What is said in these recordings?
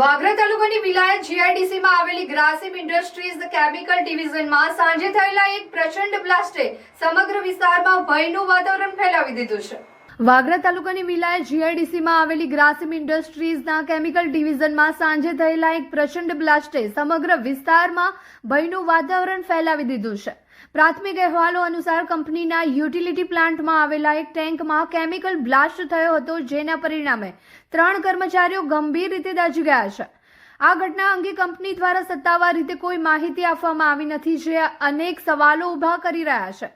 વાગરા તાલુકાની વિલાયત જીઆઈડીસીમાં આવેલી Grasim industries chemical ડિવિઝનમાં સાંજે થયેલા એક પ્રચંડ બ્લાસ્ટે સમગ્ર વિસ્તારમાં ભયનું વાતાવરણ ફેલાવી દીધું છે. વાગરા તાલુકાની વિલાએ જીઆઈડીસીમાં આવેલી ગ્રાસિમ ઇન્ડસ્ટ્રીઝના કેમિકલ ડિવિઝનમાં સાંજે થયેલા એક પ્રચંડ બ્લાસ્ટે સમગ્ર વિસ્તારમાં ભયનું વાતાવરણ ફેલાવી દીધું છે. પ્રાથમિક અહેવાલો અનુસાર કંપનીના યુટિલિટી પ્લાન્ટમાં આવેલા એક ટેન્કમાં કેમિકલ બ્લાસ્ટ થયો હતો, જેના પરિણામે ત્રણ કર્મચારીઓ ગંભીર રીતે દાઝી ગયા છે. આ ઘટના અંગે કંપની દ્વારા સત્તાવાર રીતે કોઈ માહિતી આપવામાં આવી નથી, જે અનેક સવાલો ઊભા કરી રહ્યા છે.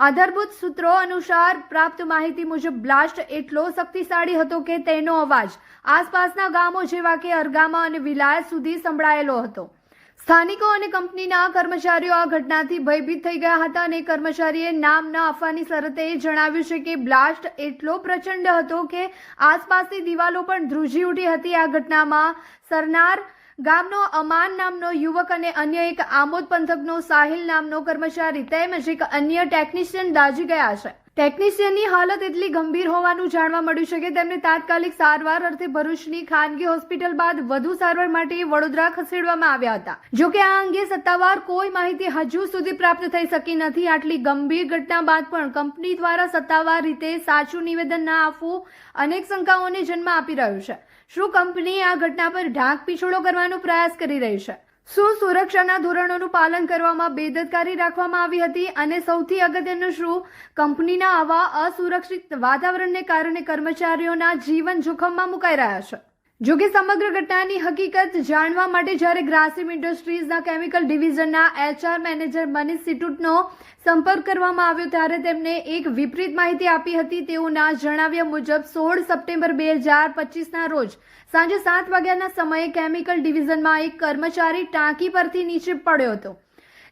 આધારભૂત સૂત્રો અનુસાર પ્રાપ્ત માહિતી મુજબ બ્લાસ્ટ એટલો શક્તિશાળી હતો કે તેનો અવાજ આસપાસના ગામો જેવા કે અરગામા અને વિલાયત સુધી સંભળાયેલો હતો. સ્થાનિકો અને કંપનીના કર્મચારીઓ આ ઘટનાથી ભયભીત થઈ ગયા હતા અને કર્મચારીએ નામ ન આપવાની શરતે જણાવ્યું છે કે બ્લાસ્ટ એટલો પ્રચંડ હતો કે આસપાસની દિવાલો પણ ધ્રુજી ઉઠી હતી આ ઘટનામાં સરનાર ગામનો અમાન નામનો યુવક અને અન્ય એક આમોદ પંથકનો સાહિલ નામનો કર્મચારી તેમજ એક અન્ય ટેકનિશિયન દાઝી ગયા છે. ટેકનિશિયનની હાલત એટલી ગંભીર હોવાનું જાણવા મળ્યું છે કે તેમને તાત્કાલિક સારવાર અર્થે ભરૂચની ખાનગી હોસ્પિટલ બાદ વધુ સારવાર માટે વડોદરા ખસેડવામાં આવ્યા હતા. જો કે આ અંગે સત્તાવાર કોઈ માહિતી હજુ સુધી પ્રાપ્ત થઈ શકી નથી. આટલી ગંભીર ઘટના બાદ પણ કંપની દ્વારા સત્તાવાર રીતે સાચું નિવેદન ના આપવું અનેક શંકાઓને જન્મ આપી રહ્યું છે. શું કંપની આ ઘટના પર ઢાંક પીછોડો કરવાનો પ્રયાસ કરી રહી છે? શું સુરક્ષાના ધોરણોનું પાલન કરવામાં બેદરકારી રાખવામાં આવી હતી અને સૌથી અગત્યનું શું? કંપનીના આવા અસુરક્ષિત વાતાવરણને કારણે કર્મચારીઓના જીવન જોખમમાં મુકાઈ રહ્યા છે. જોકે સમગ્ર ઘટનાની હકીકત જાણવા માટે જ્યારે ગ્રાસિમ ઇન્ડસ્ટ્રીઝના કેમિકલ ડિવિઝનના એચઆર મેનેજર મનીષ સિટુટનો સંપર્ક કરવામાં આવ્યો ત્યારે તેમણે એક વિપરીત માહિતી આપી હતી. તેઓના જણાવ્યા મુજબ સોળ સપ્ટેમ્બર બે હજાર પચીસના રોજ સાંજે સાત વાગ્યાના સમયે કેમિકલ ડિવિઝનમાં એક કર્મચારી ટાંકી પરથી નીચે પડ્યો હતો.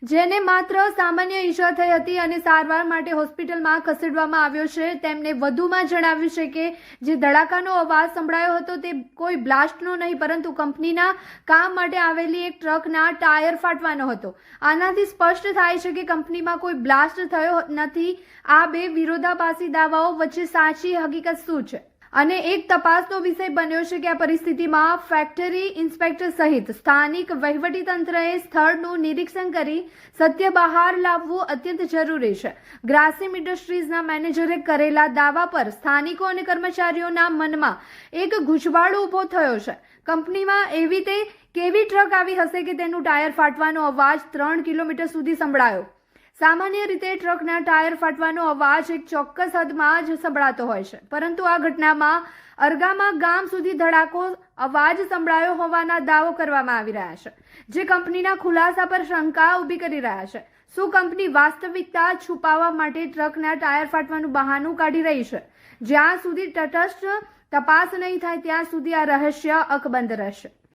જેને માત્ર સામાન્ય ઈજા થઈ હતી અને સારવાર માટે હોસ્પિટલમાં ખસેડવામાં આવ્યો છે. તેમણે વધુમાં જણાવ્યું છે કે, જે ધડાકાનો અવાજ સંભળાયો હતો તે કોઈ બ્લાસ્ટનો નહીં, પરંતુ કંપનીના કામ માટે આવેલી એક ટ્રકના ટાયર ફાટવાનો હતો. આનાથી સ્પષ્ટ થાય છે કે કંપનીમાં કોઈ બ્લાસ્ટ થયો નથી. આ બે વિરોધાભાસી દાવાઓ વચ્ચે સાચી હકીકત શું છે? અને એક તપાસનો વિષય બન્યો છે કે આ પરિસ્થિતિમાં ફેક્ટરી ઇન્સ્પેક્ટર સહિત સ્થાનિક વહીવટીતંત્રએ સ્થળનું નિરીક્ષણ કરી સત્ય બહાર લાવવું અત્યંત જરૂરી છે. ગ્રાસિમ ઇન્ડસ્ટ્રીઝના મેનેજરે કરેલા દાવા પર સ્થાનિકો અને કર્મચારીઓના મનમાં એક ગૂંચવાડો ઊભો થયો છે. કંપનીમાં એવી તે કેવી ટ્રક આવી હશે કે તેનું ટાયર ફાટવાનો અવાજ ત્રણ કિલોમીટર સુધી સંભળાયો? સામાન્ય રીતે ટ્રકના ટાયર ફાટવાનો અવાજ એક ચોક્કસ હદમાં જ સંભળાતો હોય છે. પરંતુ આ ઘટનામાં અરગામા ગામ સુધી ધડાકો અવાજ સંભળાયો હોવાના દાવો કરવામાં આવી રહ્યા છે, જે કંપનીના ખુલાસા પર શંકા ઊભી કરી રહ્યા છે. શું કંપની વાસ્તવિકતા છુપાવવા માટે ટ્રકના ટાયર ફાટવાનું બહાનું કાઢી રહી છે? જ્યાં સુધી તટસ્થ તપાસ નહીં થાય, ત્યાં સુધી આ રહસ્ય અકબંધ રહેશે.